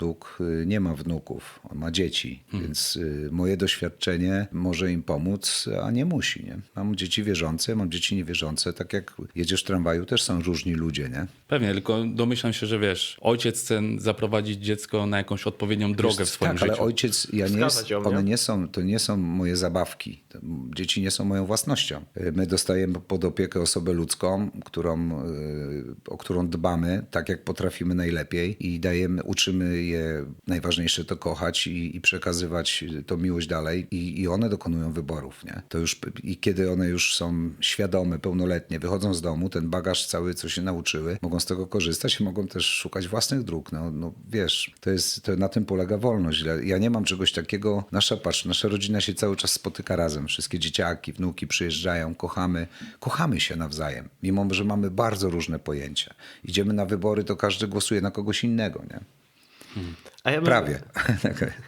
Bóg y, nie ma wnuków, on ma dzieci, Hmm. więc y, moje doświadczenie może im pomóc, a nie musi. Nie? Mam dzieci wierzące, mam dzieci niewierzące. Tak jak jedziesz w tramwaju, też są różni ludzie. Nie? Pewnie, tylko domyślam się, że wiesz, ojciec chce zaprowadzić dziecko na jakąś odpowiednią drogę w swoim tak, życiu. ale ojciec, ja nie jest, one nie są, to nie są moje zabawki. Dzieci nie są moją własnością. Y, My dostajemy pod opiekę osobę ludzką, którą, o którą dbamy tak, jak potrafimy najlepiej i dajemy, uczymy najważniejsze to kochać i, i przekazywać tą miłość dalej i, i one dokonują wyborów. Nie? To już, I kiedy one już są świadome, pełnoletnie, wychodzą z domu, ten bagaż cały, co się nauczyły, mogą z tego korzystać i mogą też szukać własnych dróg. No, no wiesz, to jest, to na tym polega wolność. Ja nie mam czegoś takiego. Nasza, patrz, nasza rodzina się cały czas spotyka razem. Wszystkie dzieciaki, wnuki przyjeżdżają, kochamy, kochamy się nawzajem. Mimo, że mamy bardzo różne pojęcia. Idziemy na wybory, to każdy głosuje na kogoś innego, nie? Ja bym, Prawie.